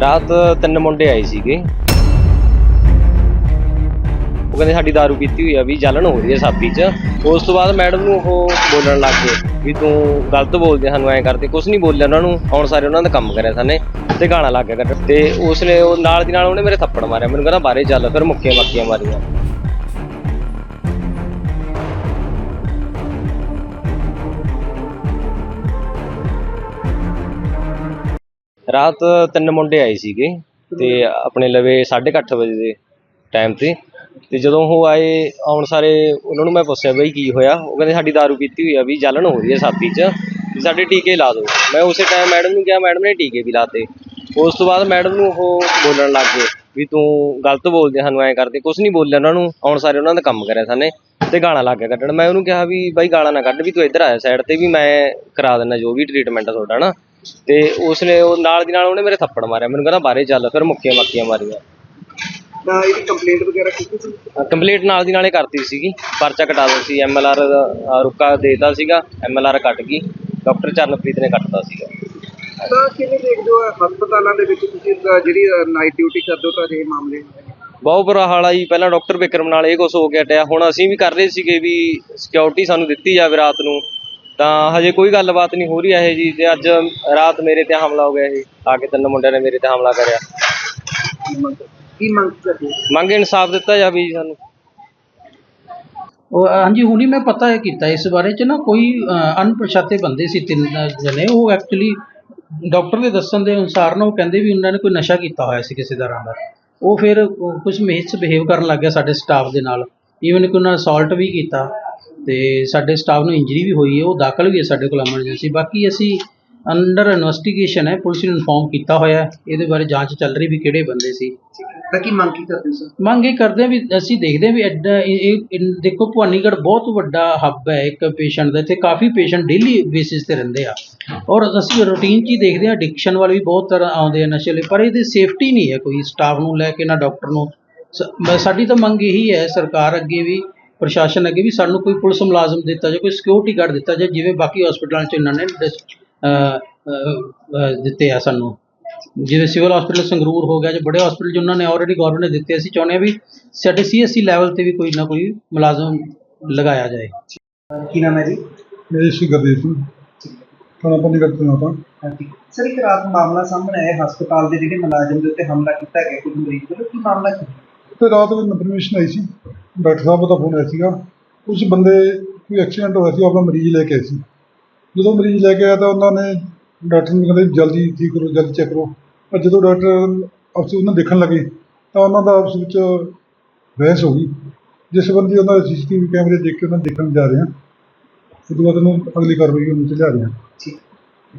ਰਾਤ ਤਿੰਨ ਮੁੰਡੇ ਆਏ ਸੀਗੇ। ਉਹ ਕਹਿੰਦੇ ਸਾਡੀ दारू ਪੀਤੀ ਹੋਈ ਆ, ਵੀ ਜਲਣ ਹੋ ਰਹੀ ਹੈ ਸਾਬੀ 'ਚ। ਉਸ ਤੋਂ ਬਾਅਦ ਮੈਡਮ ਨੂੰ ਉਹ ਬੋਲਣ ਲੱਗ ਗਏ ਵੀ ਤੂੰ ਗਲਤ ਬੋਲਦੇ ਸਾਨੂੰ, ਐਂ ਕਰਦੇ। ਕੁਝ ਨਹੀਂ ਬੋਲਿਆ ਉਹਨਾਂ ਨੂੰ, ਆਉਣ ਸਾਰੇ ਉਹਨਾਂ ਦਾ ਕੰਮ ਕਰਿਆ ਸਾਨੇ ਤੇ ਗਾਣਾ ਲੱਗ ਗਿਆ ਕੱਢਣ ਤੇ ਉਸਨੇ ਉਹ ਨਾਲ ਦੀ ਨਾਲ ਉਹਨੇ ਮੇਰੇ ਥੱਪੜ ਮਾਰਿਆ। ਮੈਨੂੰ ਕਹਿੰਦਾ, ਬਾਹਰੇ ਚੱਲ, ਫਿਰ ਮੁੱਕੀਆਂ ਮੱਕੀਆਂ ਮਾਰੀਆਂ। ਰਾਤ ਤਿੰਨ ਮੁੰਡੇ ਆਏ ਸੀਗੇ ਤੇ ਆਪਣੇ ਲਵੇ 8:30 ਵਜੇ ਦੇ ਟਾਈਮ ਤੇ। ਤੇ ਜਦੋਂ ਉਹ ਆਏ, ਆਉਣ ਸਾਰੇ ਉਹਨਾਂ ਨੂੰ ਮੈਂ ਪੁੱਛਿਆ ਬਈ ਕੀ ਹੋਇਆ? ਉਹ ਕਹਿੰਦੇ ਸਾਡੀ दारू ਪੀਤੀ ਹੋਈ ਆ ਵੀ ਜਲਣ ਹੋ ਰਹੀ ਹੈ ਸਾਥੀ 'ਚ, ਵੀ ਸਾਡੇ ਟੀਕੇ ਲਾ ਦਿਓ। ਮੈਂ ਉਸੇ ਟਾਈਮ ਮੈਡਮ ਨੂੰ ਕਿਹਾ ਮੈਡਮ ਨੇ ਟੀਕੇ ਵੀ ਲਾਤੇ। ਉਸ ਤੋਂ ਬਾਅਦ ਮੈਡਮ ਨੂੰ ਉਹ ਬੋਲਣ ਲੱਗ ਗਏ ਵੀ ਤੂੰ ਗਲਤ ਬੋਲਦੇ ਸਾਨੂੰ, ਐਂ ਕਰਦੇ। ਕੁਝ ਨਹੀਂ ਬੋਲਿਆ ਉਹਨਾਂ ਨੂੰ। ਆਉਣ ਸਾਰੇ ਉਹਨਾਂ ਦਾ ਕੰਮ ਕਰਿਆ ਸਾਨੇ ਤੇ ਗਾਣਾ ਲੱਗ ਗਿਆ ਕੱਢਣ। ਮੈਂ ਉਹਨੂੰ ਕਿਹਾ ਵੀ ਬਾਈ ਗਾਲਾਂ ਨਾ ਕੱਢ ਵੀ ਤੂੰ ਇੱਧਰ ਆਇਆ ਸਾਈਡ ਤੇ ਵੀ ਮੈਂ ਕਰਾ ਦਿੰਦਾ ਜੋ ਵੀ ਟ੍ਰੀਟਮੈਂਟ ਆ ਤੁਹਾਡਾ ਨਾ। ਤੇ ਉਸਨੇ ਉਹ ਨਾਲ ਦੀ ਨਾਲ ਉਹਨੇ ਮੇਰੇ ਥੱਪੜ ਮਾਰਿਆ। ਮੈਨੂੰ ਕਹਿੰਦਾ ਬਾਹਰੇ ਚੱਲ ਫਿਰ ਮੁੱਕੀਆਂ ਮੱਕੀਆਂ ਮਾਰੀਆਂ। ਨਾ ਇਹਦੀ ਕੰਪਲੇਂਟ ਵਗੈਰਾ ਕੀਤੀ ਸੀ? ਕੰਪਲੀਟ ਨਾਲ ਦੀ ਨਾਲੇ ਕਰਤੀ ਸੀਗੀ। ਪਰਚਾ ਕਟਾ ਦਿੱਤਾ ਸੀ। ਐਮਐਲਆਰ ਰੁਕਾ ਦੇਤਾ ਸੀਗਾ। ਐਮਐਲਆਰ ਕੱਟ ਗਈ। ਡਾਕਟਰ ਚਰਨਪ੍ਰੀਤ ਨੇ ਕੱਟਤਾ ਸੀਗਾ। ਤਾਂ ਕਿਵੇਂ ਦੇਖਦੇ ਹੋ ਹਸਪਤਾਲਾਂ ਦੇ ਵਿੱਚ ਤੁਸੀਂ ਜਿਹੜੀ ਨਾਈਟ ਡਿਊਟੀ ਕਰਦੇ ਹੋ ਤਾਂ ਇਹ ਮਾਮਲੇ ਬਹੁਤ ਬੁਰਾ ਹਾਲ ਆ ਜੀ। ਪਹਿਲਾਂ ਡਾਕਟਰ ਵਿਕਰਮ ਨਾਲ ਇਹ ਕੁਛ ਹੋ ਕੇ ਹਟਿਆ। ਹੁਣ ਅਸੀਂ ਵੀ ਕਰ ਰਹੇ ਸੀਗੇ ਵੀ ਸਿਕਿਉਰਿਟੀ ਸਾਨੂੰ ਦਿੱਤੀ ਜਾਵੇ ਰਾਤ ਨੂੰ। ਤਾਂ ਹਜੇ ਕੋਈ ਗੱਲਬਾਤ ਨਹੀਂ ਹੋ ਰਹੀ ਇਹ ਜੀ ਤੇ ਅੱਜ ਰਾਤ ਮੇਰੇ ਤੇ ਹਮਲਾ ਹੋ ਗਿਆ ਇਹ ਆ ਕੇ ਤਿੰਨ ਮੁੰਡਿਆਂ ਨੇ ਮੇਰੇ ਤੇ ਹਮਲਾ ਕਰਿਆ। ਕੀ ਮੰਗ ਕਰਦੇ ਹੋ? ਮੰਗ ਇਨਸਾਫ ਦਿੱਤਾ ਜਾਵੇ ਜੀ ਸਾਨੂੰ। ਉਹ ਹਾਂਜੀ ਹੁਣੀ ਮੈਂ ਪਤਾ ਹੈ ਕੀਤਾ ਇਸ ਬਾਰੇ ਚ ਨਾ ਕੋਈ ਅਣਪਛਾਤੇ ਬੰਦੇ ਸੀ ਤਿੰਨ ਜਣੇ। ਉਹ ਐਕਚੁਅਲੀ ਡਾਕਟਰ ਦੇ ਦੱਸਣ ਦੇ ਅਨੁਸਾਰ ਨਾ ਉਹ ਕਹਿੰਦੇ ਵੀ ਉਹਨਾਂ ਨੇ ਕੋਈ ਨਸ਼ਾ ਕੀਤਾ ਹੋਇਆ ਸੀ ਕਿਸੇ ਤਰ੍ਹਾਂ ਦਾ। ਉਹ ਫਿਰ ਕੁਝ ਮਿਸ ਬਿਹੇਵ ਕਰਨ ਲੱਗ ਗਿਆ ਸਾਡੇ ਸਟਾਫ ਦੇ ਨਾਲ। ਈਵਨ ਕਿ ਉਹਨਾਂ ਅਸਾਲਟ ਵੀ ਕੀਤਾ। ਤੇ ਸਾਡੇ ਸਟਾਫ ਨੂੰ ਇੰਜਰੀ ਵੀ ਹੋਈ ਹੈ ਉਹ ਦਾਖਲ ਵੀ ਹੈ ਸਾਡੇ ਕੋਲ ਐਮਰਜੈਂਸੀ ਬਾਕੀ ਅਸੀਂ ਅੰਡਰ ਇਨਵੈਸਟੀਗੇਸ਼ਨ ਹੈ ਪੁਲਿਸ ਨੂੰ ਇਨਫੋਰਮ ਕੀਤਾ ਹੋਇਆ ਹੈ ਇਹਦੇ ਬਾਰੇ ਜਾਂਚ ਚੱਲ ਰਹੀ ਵੀ ਕਿਹੜੇ ਬੰਦੇ ਸੀ। ਤਾਂ ਕੀ ਮੰਗ ਕੀ ਕਰਦੇ ਹੋ ਸਰ ਮੰਗ ਇਹ ਕਰਦੇ ਆ ਵੀ ਅਸੀਂ ਦੇਖਦੇ ਆ ਵੀ ਐਡਾ ਇਹ ਇਹ- ਇਹ- ਦੇਖੋ ਭਵਾਨੀਗੜ੍ਹ ਬਹੁਤ ਵੱਡਾ ਹੱਬ ਹੈ ਇੱਕ ਪੇਸ਼ੈਂਟ ਦਾ ਇੱਥੇ ਕਾਫੀ ਪੇਸ਼ੈਂਟ ਡੇਲੀ ਬੇਸਿਸ ਤੇ ਰਹਿੰਦੇ ਆ। ਔਰ ਅਸੀਂ ਰੂਟੀਨ 'ਚ ਹੀ ਦੇਖਦੇ ਆ ਐਡਿਕਸ਼ਨ ਵਾਲੇ ਵੀ ਬਹੁਤ ਤਰ੍ਹਾਂ ਆਉਂਦੇ ਆ ਨਸ਼ੇ ਲਈ ਪਰ ਇਹਦੀ ਸੇਫਟੀ ਨਹੀਂ ਹੈ ਕੋਈ ਸਟਾਫ ਨੂੰ ਲੈ ਕੇ ਨਾ ਡਾਕਟਰ ਨੂੰ। ਸ- ਸਾਡੀ ਤਾਂ ਮੰਗ ਇਹੀ ਹੈ ਸਰਕਾਰ ਅੱਗੇ ਵੀ ਪ੍ਰਸ਼ਾਸਨ ਅੱਗੇ ਵੀ ਸਾਨੂੰ ਕੋਈ ਪੁਲਿਸ ਮੁਲਾਜ਼ਮ ਦਿੱਤਾ ਜਾਏ ਕੋਈ ਸਿਕਿਉਰਿਟੀ ਗਾਰਡ ਦਿੱਤਾ ਜਾਏ ਜਿਵੇਂ ਬਾਕੀ ਹਸਪੀਟਲਾਂ 'ਚ ਇਹਨਾਂ ਨੇ ਦਿੱਤੇ ਆ ਸਾਨੂੰ। ਜਿਵੇਂ ਸਿਵਲ ਹਸਪੀਟਲ ਸੰਗਰੂਰ ਹੋ ਗਿਆ ਜਾਂ ਬੜੇ ਹਸਪੀਟਲ 'ਚ ਉਹਨਾਂ ਨੇ ਆਲਰੇਡੀ ਗਵਰਨਮੈਂਟ ਨੇ ਦਿੱਤੇ ਅਸੀਂ ਚਾਹੁੰਦੇ ਹਾਂ ਵੀ ਸਾਡੇ ਸੀਐਸਸੀ ਲੈਵਲ ਤੇ ਵੀ ਕੋਈ ਨਾ ਕੋਈ ਮੁਲਾਜ਼ਮ ਲਗਾਇਆ ਜਾਏ। ਕੀ ਨਾਮ ਹੈ ਜੀ? ਮੇਰੀ ਸੀ ਗੁਰਦੀਪ ਸਿੰਘ। ਥਾਣਾ ਪੰਨੀਗੜ੍ਹ ਤੋਂ ਆਪਾਂ ਸਰ ਇੱਕ ਰਾਤ ਮਾਮਲਾ ਸਾਹਮਣੇ ਆਇਆ। ਹਸਪਤਾਲ ਦੇ ਜਿਹੜੇ ਮੁਲਾਜ਼ਮ ਦੇ ਉੱਤੇ ਹਮਲਾ ਕੀਤਾ ਗਿਆ। ਕੁਝ ਮਰੀਜ਼ ਵੱਲੋਂ ਕੀ ਮਾਮਲਾ ਕੀ? ਤੇ ਰਾਤ ਨੂੰ ਇਨਫੋਰਮੇਸ਼ਨ ਆਈ ਸੀ। ਡਾਕਟਰ ਸਾਹਿਬ ਦਾ ਫੋਨ ਆਇਆ ਸੀਗਾ। ਕੁਝ ਬੰਦੇ ਕੋਈ ਐਕਸੀਡੈਂਟ ਹੋਇਆ ਸੀ, ਉਹ ਆਪਣਾ ਮਰੀਜ਼ ਲੈ ਕੇ ਆਏ ਸੀ। ਜਦੋਂ ਮਰੀਜ਼ ਲੈ ਕੇ ਆਇਆ ਤਾਂ ਉਹਨਾਂ ਨੇ ਡਾਕਟਰ ਨੂੰ ਕਹਿੰਦੇ ਜਲਦੀ ਠੀਕ ਕਰੋ, ਜਲਦੀ ਚੈੱਕ ਕਰੋ। ਪਰ ਜਦੋਂ ਡਾਕਟਰ ਆਪਸ ਉਹਨਾਂ ਦੇਖਣ ਲੱਗੇ, ਤਾਂ ਉਹਨਾਂ ਦਾ ਆਪਸ ਵਿੱਚ ਬਹਿਸ ਹੋ ਗਈ। ਜਿਸ ਸੰਬੰਧੀ ਉਹਨਾਂ ਦੇ ਸੀਸੀਟੀਵੀ ਕੈਮਰੇ ਦੇਖ ਕੇ ਉਹਨਾਂ ਨੂੰ ਦੇਖਣ ਜਾ ਰਹੇ ਹਾਂ। ਉਸ ਤੋਂ ਬਾਅਦ ਉਹਨੂੰ ਅਗਲੀ ਕਾਰਵਾਈ ਉਹਨਾਂ ਤੇ ਲਿਆ ਰਹੇ ਹਾਂ। ਠੀਕ।